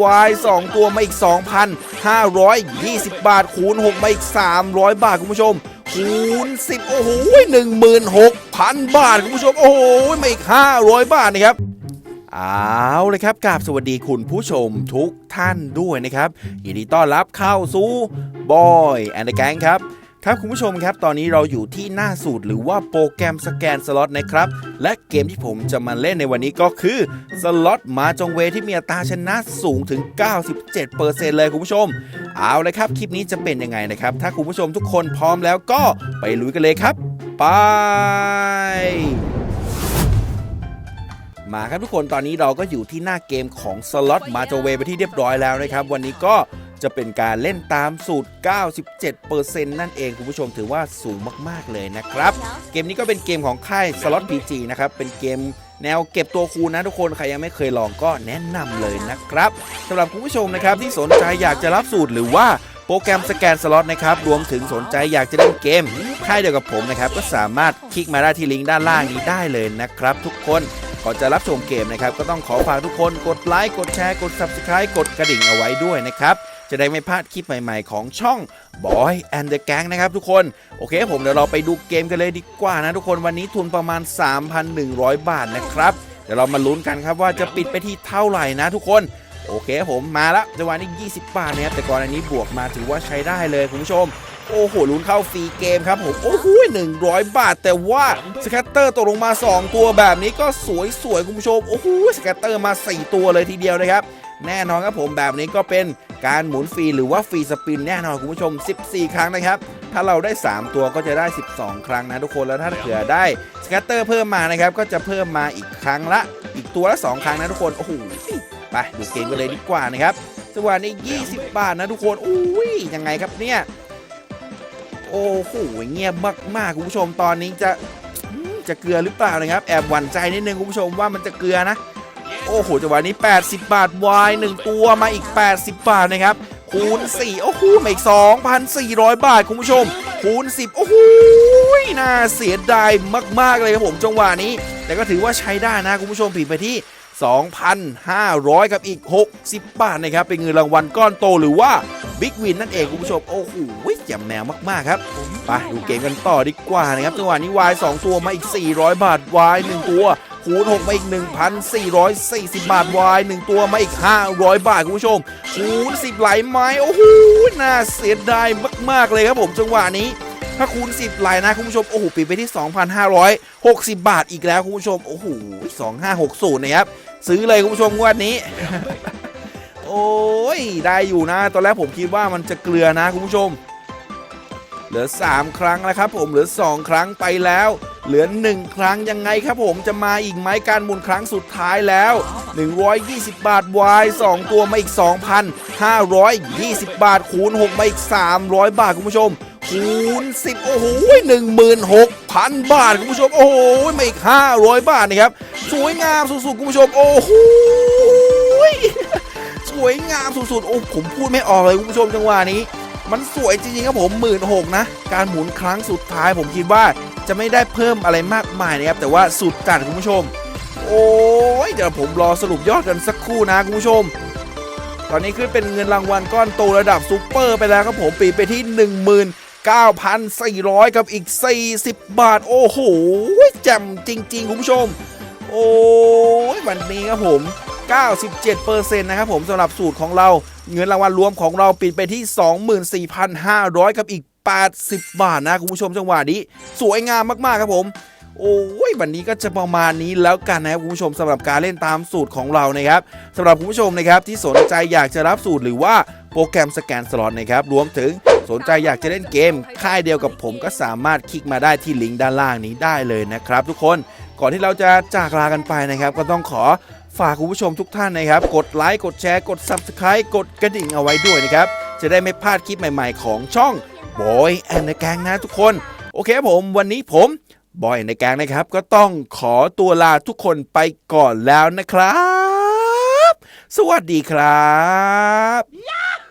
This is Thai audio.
วาย2ตัวมาอีก 2,520 บาท คูณ 6 มาอีก 300 บาท คุณผู้ชม คูณ 10 โอ้โห16,000 บาท คุณผู้ชม โอ้โห มาอีก 500 บาทนะครับเอาเลยครับกราบสวัสดีคุณผู้ชมทุกท่านด้วยนะครับ ยินดีต้อนรับเข้าสู่บอยแอนด์แกงครับ ครับคุณผู้ชมครับตอนนี้เราอยู่ที่หน้าสูตรหรือว่าโปรแกรมสแกนสล็อตนะครับ และเกมที่ผมจะมาเล่นในวันนี้ก็คือสล็อตมาจงเวที่มีอัตราชนะสูงถึง 97%เลยคุณผู้ชม เอาเลยครับ คลิปนี้จะเป็นยังไงนะครับ ถ้าคุณผู้ชมทุกคนพร้อมแล้วก็ไปลุยกันเลยครับ ไป มาครับทุกคนตอนนี้เราก็อยู่ที่หน้าเกมของสล็อตมาจงเวไปที่เรียบร้อยแล้วนะครับ วันนี้ก็ จะเป็นการเล่นตามสูตร 97%นั่นเองคุณผู้ชมถือว่าสูงมากๆเลยนะครับ เกมนี้ก็เป็นเกมของค่ายสล็อต PG นะครับ เป็นเกมแนวเก็บตัวคูณนะทุกคนใครยังไม่เคยลองก็แนะนำเลยนะครับสำหรับคุณผู้ชมนะครับที่สนใจอยากจะรับสูตรหรือว่าโปรแกรมสแกนสล็อตนะครับ รวมถึงสนใจอยากจะเล่นเกม ค่ายเดียวกับผมนะครับ ก็สามารถคลิกมาได้ที่ลิงก์ด้านล่างนี้ได้เลยนะครับ ทุกคนก่อนจะรับชมเกมนะครับ ก็ต้องขอฝากทุกคนกดไลค์กดแชร์กด Subscribe กดกระดิ่งเอาไว้ด้วยนะครับ จะได้ไม่พลาดคลิปใหม่ๆ ของช่อง Boy and the Gang นะครับทุกคน โอเคผมเดี๋ยวเราไปดูเกมกันเลยดีกว่านะทุกคนวันนี้ทุนประมาณ 3,100 บาทนะครับเดี๋ยวเรามาลุ้นกันครับว่าจะปิดไปที่เท่าไหร่นะทุกคนโอเคผมมาละจังหวะนี้ 20 บาทนะครับแต่ก่อนอันนี้บวกมาถือว่าใช้ได้เลยคุณผู้ชม โอ้โหลุ้นเข้าฟรีเกมครับผมโอ้โห100บาท แต่ว่าสแคตเตอร์ตกลงมา 2 ตัวแบบนี้ก็สวยสวยๆคุณผู้ชม โอ้โหสแคตเตอร์มา 4 ตัวเลยทีเดียวนะครับ แน่นอนครับผมแบบนี้ก็เป็น การหมุนฟรีหรือว่าฟรีสปินแน่นอนคุณผู้ชม 14 ครั้งนะครับ ถ้าเราได้ 3 ตัวก็จะได้ 12 ครั้งนะทุกคนแล้วถ้าเผื่อได้สแคตเตอร์เพิ่มมานะครับก็จะเพิ่มมาอีกครั้งละ อีกตัวละ 2 ครั้งนะทุกคนโอ้โหไปดูเกมกันเลยดีกว่านะครับจังหวะนี้20 บาทนะทุกคนอุ้ยยังไงครับเนี่ยโอ้โหเงียบมากๆคุณผู้ชมตอนนี้จะจะเกลือหรือเปล่านะครับ แอบหวั่นใจนิดนึงคุณผู้ชมว่ามันจะเกลือนะ โอ้โหจังหวะนี้ 80 บาทวาย1ตัวมาอีก 80 บาทนะครับ คูณ 4 โอ้โหมาอีก 2,400 บาท คุณผู้ชม คูณ 10 โอ้โหน่าเสียดายมาก ๆ เลยครับผมจังหวะนี้ แต่ก็ถือว่าใช้ได้นะ คุณผู้ชมผิดไปที่ 2,500 กับอีก 60 บาทนะครับ เป็นเงินรางวัลก้อนโตหรือว่าบิ๊กวินนั่นเองคุณผู้ชม โอ้โหแจ่มแนวมาก ๆ ครับ ไปดูเกมกันต่อดีกว่านะครับจังหวะนี้วาย 2 ตัวมาอีก 400 บาทวาย 1 ตัว คูณ6มาอีก 1,440 บาทวาย 1 ตัวมาอีก 500 บาท คุณผู้ชม คูณ 10 ไหลไม้ โอ้โห น่าเสียดายมาก ๆ เลยครับผมจังหวะนี้ถ้าคูณ 10 ไหลนะ คุณผู้ชม โอ้โหปิดไปที่ 2,560 บาทอีกแล้ว คุณผู้ชม โอ้โห 2560 นะครับ ซื้อเลยคุณผู้ชมงวดนี้ โอ้ย ได้อยู่นะ ตอนแรกผมคิดว่ามันจะเกลือนะคุณผู้ชม เหลือ 3 ครั้งแล้วครับผม เหลือ 2 ครั้งไปแล้ว เหลือ 1 ครั้งยังไงครับผมจะมาอีกไหมการหมุนครั้งสุดท้ายแล้ว 120 บาทวาย 2 ตัวมาอีก 2,520 บาทคูณ 6 มาอีก 300 บาทคุณผู้ชมคูณ10 โอ้โห16,000 บาทคุณผู้ชม โอ้โหมาอีก 500 บาทนะครับ สวยงามสุดๆคุณผู้ชม โอ้โหสวยงามสุดๆ โอ้ผมพูดไม่ออกเลยคุณผู้ชมจังหวะนี้ มันสวยจริงๆครับผมหมื่นหกนะ การหมุนครั้งสุดท้ายผมคิดว่า จะไม่ได้เพิ่มอะไรมากมายนะครับแต่ว่าสุดจัดคุณผู้ชม โอ้ยเดี๋ยวผมรอสรุปยอดกันสักครู่นะคุณผู้ชม ตอนนี้ขึ้นเป็นเงินรางวัลก้อนโตระดับซูเปอร์ไปแล้วครับผมปีไปที่ 19,400 กับอีก 40 บาท โอ้โหแจ่มจริง ๆ คุณผู้ชม โอ้ยวันนี้ครับผม 97%นะครับผมสำหรับสูตรของเราเงินรางวัลรวมของเราปิดไปที่ 24,500 กับอีก 80 บาทนะคุณผู้ชมจังหวะนี้ สวยงามมากๆครับผม โอ้ยวันนี้ก็จะประมาณนี้แล้วกันนะครับคุณผู้ชมสำหรับการเล่นตามสูตรของเรานะครับสำหรับคุณผู้ชมนะครับที่สนใจอยากจะรับสูตรหรือว่าโปรแกรมสแกนสล็อตนะครับรวมถึงสนใจอยากจะเล่นเกม ค่ายเดียวกับผมก็สามารถคลิกมาได้ที่ลิงก์ด้านล่างนี้ได้เลยนะครับทุกคนก่อนที่เราจะจากลากันไปนะครับ ก็ต้องขอฝากคุณผู้ชมทุกท่านนะครับ กดไลค์กดแชร์กด Subscribe กดกระดิ่งเอาไว้ด้วยนะครับ จะได้ไม่พลาดคลิปใหม่ๆของช่อง Boy and the Gang นะทุกคน โอเคครับผมวันนี้ผมบอยในแกงนะครับ ก็ต้องขอตัวลาทุกคนไปก่อนแล้วนะครับ สวัสดีครับ